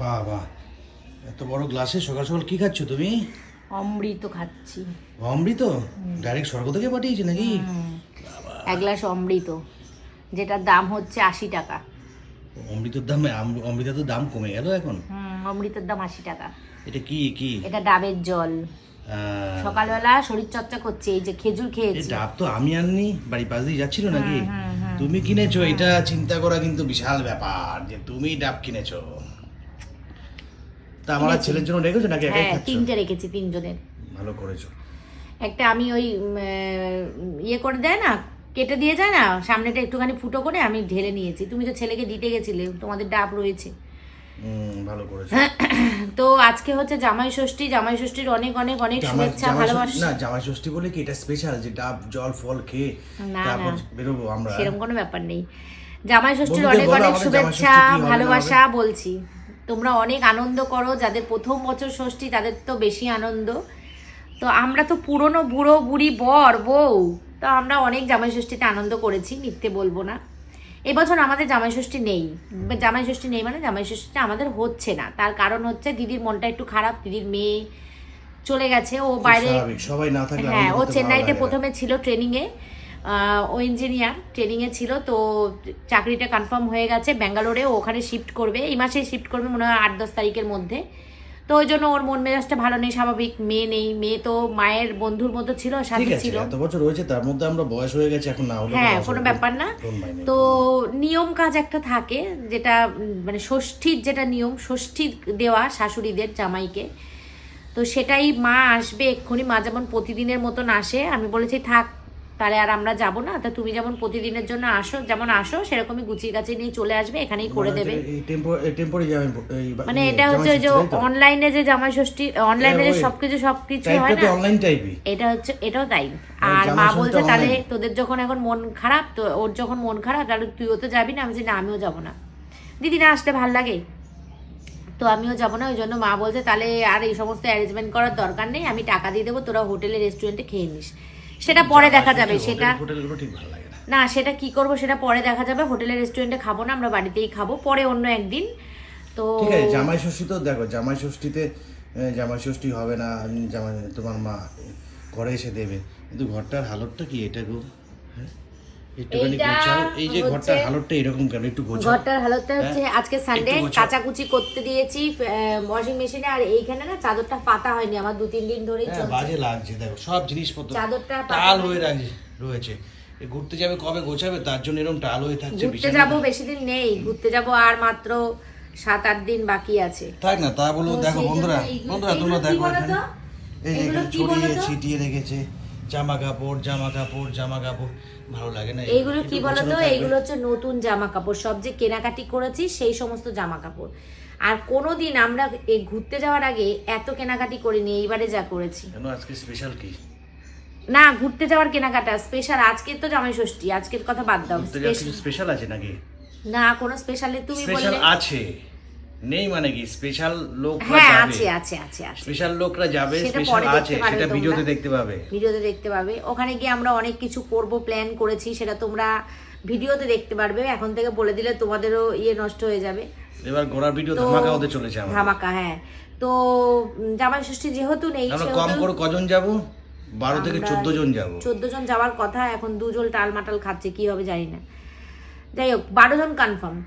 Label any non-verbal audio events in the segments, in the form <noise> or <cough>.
বাহ বাহ এত বড় গ্লাসে সকাল সকাল কি খাচ্ছ তুমি? অমৃত খাচ্ছি। অমৃত? ডাইরেক্ট স্বর্গ থেকে পাঠিয়েছে নাকি? এক গ্লাস অমৃত যেটার দাম হচ্ছে আশি টাকা। অমৃতের দাম অমৃতের তো দাম কমে গেল এখন। অমৃতের দাম আশি টাকা। এটা কি কি? এটা ডাবের জল। সকালবেলা শরীর চর্চা করছে এই যে খেজুর খেয়েছি। ডাব তো আমি আননি বাড়ি পাশ দিয়ে যাচ্ছিল নাকি। তুমি কিনেছো এটা চিন্তা করা কিন্তু বিশাল ব্যাপার যে তুমি ডাব কিনেছো। তা আমার ছেলের জন্য রেখেছো নাকি একাই হ্যাঁ খাচ্ছো? তিনটে রেখেছি তিনজনের। ভালো করেছ। একটা আমি ওই ইয়ে করে দেয় না কেটে দিয়ে যায় না সামনেটা একটুখানি ফুটো করে আমি ঢেলে নিয়েছি। তুমি তো ছেলেকে দিতে গেছিলে তোমাদের ডাব রয়েছে। ভালো করেছ। <clears throat> তো আজকে হচ্ছে জামাই ষষ্ঠী জামাই ষষ্ঠীর অনেক অনেক অনেক শুভেচ্ছা ভালোবাসা। না জামাই ষষ্ঠী বলে কি এটা স্পেশাল যে ডাব জল ফল খেয়ে তারপর বেরোবো আমরা? সেরকম কোনো ব্যাপার নেই। জামাই ষষ্ঠীর অনেক অনেক শুভেচ্ছা ভালোবাসা বলছি। তোমরা অনেক আনন্দ করো যাদের প্রথম বছর ষষ্ঠী তাদের তো বেশি আনন্দ। তো আমরা তো পুরনো বুড়ো বুড়ি বর বউ। তো আমরা অনেক জামাই ষষ্ঠীতে আনন্দ করেছি মিথ্যে বলব না। এবছর আমাদের জামাই ষষ্ঠী নেই। জামাই ষষ্ঠী নেই মানে জামাই ষষ্ঠীটা আমাদের হচ্ছে না। তার কারণ হচ্ছে দিদির মনটা একটু খারাপ দিদির মেয়ে চলে গেছে। ও বাইরে সবাই না থাকলে হ্যাঁ ও চেন্নাইতে প্রথমে ছিল ট্রেনিংয়ে ও ইঞ্জিনিয়ার ট্রেনিংয়ে ছিল তো চাকরিটা কনফার্ম হয়ে গেছে ব্যাঙ্গালোরে ও ওখানে শিফট করবে। এই মাসেই শিফট করবে মনে হয় আট দশ তারিখের মধ্যে। তো ওই জন্য ওর মন মেজাজটা ভালো নেই স্বাভাবিক মেয়ে নেই। মেয়ে তো মায়ের বন্ধুর মতো ছিল সাথী ছিল। এত বছর রয়েছে তার মধ্যে আমরা বয়স হয়ে গেছে এখন না হলে হ্যাঁ কোনো ব্যাপার না. তো নিয়ম কাজ একটা থাকে যেটা মানে ষষ্ঠীর যেটা নিয়ম ষষ্ঠী দেওয়া শাশুড়িদের জামাইকে। তো সেটাই মা আসবে এক্ষুনি মা যেমন প্রতিদিনের মতন আসে আমি বলেছি থাক তাহলে আর আমরা যাব না? তা তুমি যেমন প্রতিদিনের জন্য আসো যেমন আসো সেরকমই গুছিয়ে গাছিয়ে নিয়ে চলে আসবে এখানেই করে মানে দেবে। হচ্ছে এই টেম্পো- এই temporary জামাই প- এই বা- মানে এটা হচ্ছে যে? অনলাইনে যে জামাই ষষ্ঠী অনলাইনে যে সবকিছু সবকিছু হয় না? online type ই। এটা হচ্ছে এটাও তাই। আর মা বলছে তাহলে তোদের যখন এখন মন খারাপ তো ওর যখন মন খারাপ তাহলে তুইও তো যাবি না? আমি বলছি না আমিও যাব না। দিদি না আসলে ভালো লাগে। তো আমিও যাব না ওই জন্য মা বলছে তাহলে আর এই সমস্ত অ্যারেঞ্জমেন্ট করার দরকার নেই আমি টাকা দিয়ে দেবো তোরা হোটেলে রেস্টুরেন্টে খেয়ে নিস। সেটা পরে দেখা যাবে সেটা হোটেলগুলো ঠিক ভালো লাগে না সেটা কি করব সেটা পরে দেখা যাবে হোটেলে রেস্টুরেন্টে খাব না আমরা বাড়িতেই খাব পরে অন্য একদিন তো ঠিক আছে জামাই ষষ্ঠী তো দেখো জামাই ষষ্ঠীতে জামাই ষষ্ঠী হবে না জামাই তোমার মা ঘরে এসে দেবে কিন্তু ঘরটার হালতটা কি এটা গো হ্যাঁ? একটুখানি গোছাও। এই যে ঘরটার হালতটা এরকম কেন? একটু গোছাও। ঘরটার হালতটা হচ্ছে আজকে সানডে হ্যাঁ? একটু গোছাও। কাচাকুচি করতে দিয়েছি ওয়াশিং মেশিনে আর এইখানে না চাদরটা পাতা হয়নি আমার দু তিন দিন ধরেই হ্যাঁ, চলছে। বাজে লাগছে দেখো সব জিনিসপত্র চাদরটা টাল হয়ে রয়েছে। ঘুরতে যাবে কবে গোছাবে? তার জন্য এরকম টাল হয়ে থাকছে ঘুরতে। যাব বেশি দিন নেই। ঘুরতে যাব আর মাত্র সাত আট দিন বাকি আছে। থাক না তা বলো দেখো বন্ধুরা বন্ধুরা তোমরা দেখো? এই যে ছড়িয়ে ছিটিয়ে রেখেছে। জামা কাপড় জামা কাপড় জামা কাপড় ভালো লাগে না এইগুলো কি বলতো? এইগুলো হচ্ছে নতুন জামা কাপড়। সব যে কেনাকাটি করেছি সেই সমস্ত জামা কাপড়। আর কোনোদিন আমরা এই ঘুরতে যাওয়ার আগে এত কেনাকাটি করিনি এইবারে যা করেছি। কেন? আজকে স্পেশাল কি? না ঘুরতে যাওয়ার কেনাকাটা স্পেশাল আজকে তো জামাই ষষ্ঠী আজকের কথা বাদ দাও। স্পেশাল আছে নাকি? না কোনো স্পেশালে তুমি স্পেশাল বললে। আছে। নেই মানে কি? স্পেশাল লোকরা হ্যাঁ আছে আছে আছে আছে। স্পেশাল লোকরা যাবে স্পেশাল আছে সেটা ভিডিওতে দেখতে পাবে। ভিডিওতে দেখতে পাবে। ওখানে গিয়ে আমরা অনেক কিছু করব প্ল্যান করেছি সেটা তোমরা ভিডিওতে দেখতে পারবে। এখন থেকে বলে দিলে তোমাদেরও ইয়ে নষ্ট হয়ে যাবে। এবার ঘোড়ার ভিডিও ধামাকা হতে চলেছে আমার ধামাকা হ্যাঁ। তো জামাই ষষ্ঠী যেহেতু নেই আমরা কম করে কজন যাব? বারো থেকে চোদ্দ জন যাব। চোদ্দ জন যাওয়ার কথা এখন দুজন টালমাটাল খাচ্ছে কি হবে জানি না। যাই হোক বারো জন কনফার্ম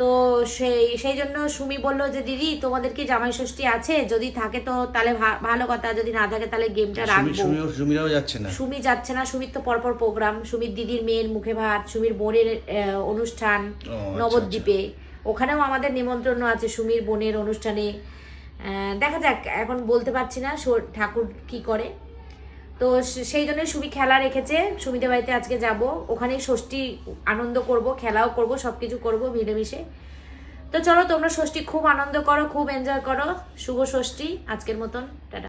তো সেই সেই জন্য সুমি বলল যে দিদি তোমাদের কি জামাই ষষ্ঠী আছে? যদি থাকে তো তাহলে ভালো কথা। যদি না থাকে তাহলে গেমটা রাখব। সুমিরাও যাচ্ছে না। সুমি যাচ্ছে না। সুমির তো পরপর প্রোগ্রাম সুমির দিদির মেয়ের মুখে ভাত সুমির বোনের অনুষ্ঠান আচ্ছা, নবদ্বীপে। ওখানেও আমাদের নিমন্ত্রণ আছে সুমির বোনের অনুষ্ঠানে। দেখা যাক এখন বলতে পারছি না ঠাকুর কি করে। তো সেই জন্য সুমি খেলা রেখেছে। সুমিদের বাড়িতে আজকে যাব। ওখানেই ষষ্ঠী আনন্দ করব, খেলাও করব সব কিছু করব, মিলেমিশে। তো চলো, তোমরা ষষ্ঠী খুব আনন্দ করো, খুব এনজয় করো। শুভ ষষ্ঠী। আজকের মতন, টাটা।